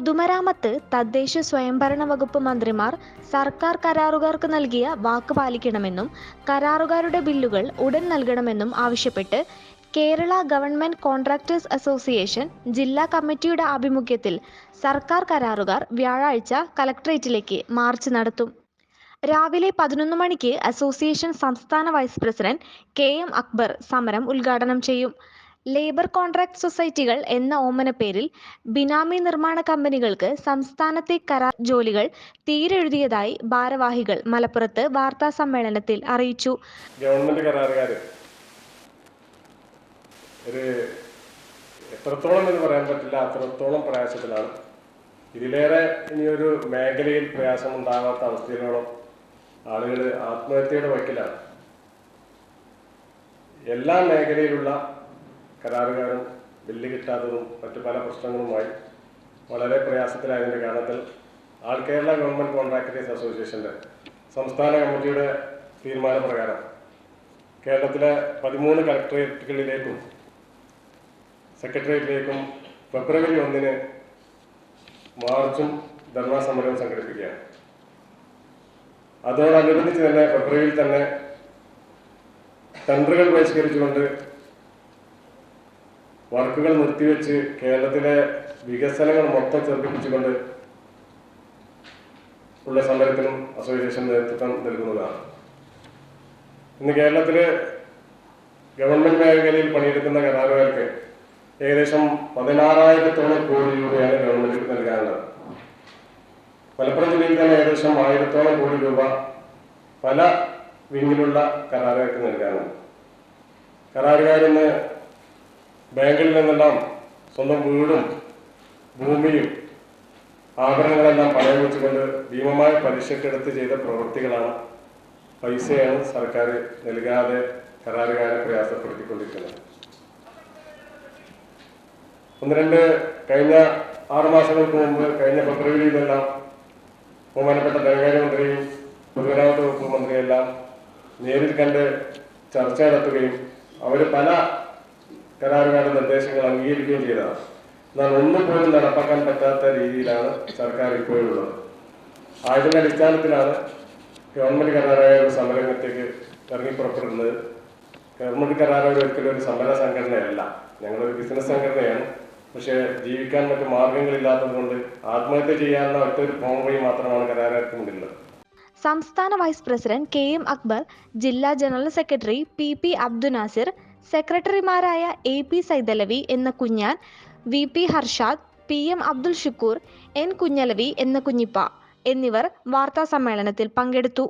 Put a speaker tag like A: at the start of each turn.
A: പൊതുമരാമത്ത് തദ്ദേശ സ്വയംഭരണ വകുപ്പ് മന്ത്രിമാർ സർക്കാർ കരാറുകാർക്ക് നൽകിയ വാക്ക് പാലിക്കണമെന്നും കരാറുകാരുടെ ബില്ലുകൾ ഉടൻ നൽകണമെന്നും ആവശ്യപ്പെട്ട് കേരള ഗവൺമെന്റ് കോൺട്രാക്ടേഴ്സ് അസോസിയേഷൻ ജില്ലാ കമ്മിറ്റിയുടെ ആഭിമുഖ്യത്തിൽ സർക്കാർ കരാറുകാർ വ്യാഴാഴ്ച കലക്ട്രേറ്റിലേക്ക് മാർച്ച് നടത്തും. രാവിലെ പതിനൊന്ന് മണിക്ക് അസോസിയേഷൻ സംസ്ഥാന vice president K M Akbar സമരം ഉദ്ഘാടനം ചെയ്യും. ലേബർ കോൺട്രാക്ട് സൊസൈറ്റികൾ എന്ന ഓമന പേരിൽ ബിനാമി നിർമ്മാണ കമ്പനികൾക്ക് സംസ്ഥാനത്തെ കരാർ ജോലികൾ തീരെഴുതിയതായി ഭാരവാഹികൾ മലപ്പുറത്ത് വാർത്താ സമ്മേളനത്തിൽ അറിയിച്ചു.
B: ഗവൺമെന്റ് കരാറുകാർ ഒരു എത്രത്തോളം എന്ന് പറയാൻ പറ്റില്ല അത്രത്തോളം പ്രയാസത്തിലാണ്. ഇതിലേറെ ഇനിയൊരു മേഖലയിൽ പ്രയാസം ഉണ്ടാകാത്ത അവസ്ഥയിലോളം ആളുകൾ ആത്മഹത്യയുടെ വക്കിലാണ്. എല്ലാ മേഖലയിലുള്ള കരാറുകാരും ബില്ല് കിട്ടാത്തതും മറ്റു പല പ്രശ്നങ്ങളുമായി വളരെ പ്രയാസത്തിലായതിന്റെ കാരണത്തിൽ ആൾ കേരള ഗവൺമെന്റ് കോൺട്രാക്ടേഴ്സ് അസോസിയേഷന്റെ സംസ്ഥാന കമ്മിറ്റിയുടെ തീരുമാനപ്രകാരം കേരളത്തിലെ പതിമൂന്ന് കളക്ടറേറ്റുകളിലേക്കും സെക്രട്ടേറിയറ്റിലേക്കും ഫെബ്രുവരി ഒന്നിന് മാർച്ചും ധർണാ സമരവും സംഘടിപ്പിക്കുകയാണ്. അതോടനുബന്ധിച്ച് തന്നെ ഫെബ്രുവരിയിൽ തന്നെ ടെൻഡറുകൾ ബഹിഷ്കരിച്ചുകൊണ്ട് വർക്കുകൾ നിർത്തിവെച്ച് കേരളത്തിലെ വികസനങ്ങൾ മൊത്തം ചെറുപ്പിച്ചുകൊണ്ട് ഉള്ള സമരത്തിനും അസോസിയേഷൻ നേതൃത്വം നൽകുന്നതാണ്. ഇന്ന് കേരളത്തിൽ ഗവൺമെന്റ് മേഖലയിൽ പണിയെടുക്കുന്ന കരാറുകാർക്ക് ഏകദേശം പതിനാറായിരത്തോളം കോടി രൂപയാണ് ഗവൺമെന്റ് നൽകാനുള്ളത്. മലപ്പുറം ജില്ലയിൽ തന്നെ ഏകദേശം ആയിരത്തോളം കോടി രൂപ പല വിങ്ങിലുള്ള കരാറുകാർക്ക് നൽകാനുണ്ട്. കരാറുകാരിന്ന് ബാങ്കിൽ നിന്നെല്ലാം സ്വന്തം വീടും ഭൂമിയും ആഭരണങ്ങളെല്ലാം പണയം വെച്ചുകൊണ്ട് ഭീമമായ പലിശക്കെടുത്ത് ചെയ്ത പ്രവൃത്തികളാണ് പൈസയാണ് സർക്കാർ നൽകാതെ കരാറുകാരെ പ്രയാസപ്പെടുത്തിക്കൊണ്ടിരിക്കുന്നത്. ഒന്ന് രണ്ട് കഴിഞ്ഞ ആറ് മാസങ്ങൾക്ക് മുമ്പ് കഴിഞ്ഞ ഫെബ്രുവരിയിലെല്ലാം ബഹുമാനപ്പെട്ട ധനകാര്യമന്ത്രിയും പൊതുമരാമത്ത് വകുപ്പ് മന്ത്രിയെല്ലാം നേരിൽ കണ്ട് ചർച്ച നടത്തുകയും അവർ പല കരാറുകാരുടെ നിർദ്ദേശങ്ങൾ അംഗീകരിക്കുകയും ചെയ്തതാണ്. എന്നാൽ ഒന്നും പോലും നടപ്പാക്കാൻ പറ്റാത്ത രീതിയിലാണ് സർക്കാർ ഇപ്പോഴുള്ളത്. ആയതിന്റെ അടിസ്ഥാനത്തിലാണ് ഗവൺമെന്റ് കരാറുകാർ സമരരംഗത്തേക്ക് ഇറങ്ങി പുറപ്പെടുന്നത്. ഗവൺമെന്റ് കരാറുകാർ ഒരിക്കലും ഒരു സമര സംഘടനയല്ല. ഞങ്ങളൊരു ബിസിനസ് സംഘടനയാണ്. പക്ഷേ ജീവിക്കാൻ മറ്റു മാർഗങ്ങളില്ലാത്തത് കൊണ്ട് ആത്മഹത്യ ചെയ്യാവുന്ന ഒറ്റൊരു ഫോം വഴി മാത്രമാണ് കരാറുകാർക്ക്
A: സംസ്ഥാന vice president K M Akbar ജില്ലാ general secretary P P Abdu Nasir സെക്രട്ടറിമാരായ എ പി സൈതലവി എന്ന Kunjan V P Harshad P M Abdul Shukoor N Kunjalavi എന്ന കുഞ്ഞിപ്പ എന്നിവർ വാർത്താ സമ്മേളനത്തിൽ പങ്കെടുത്തു.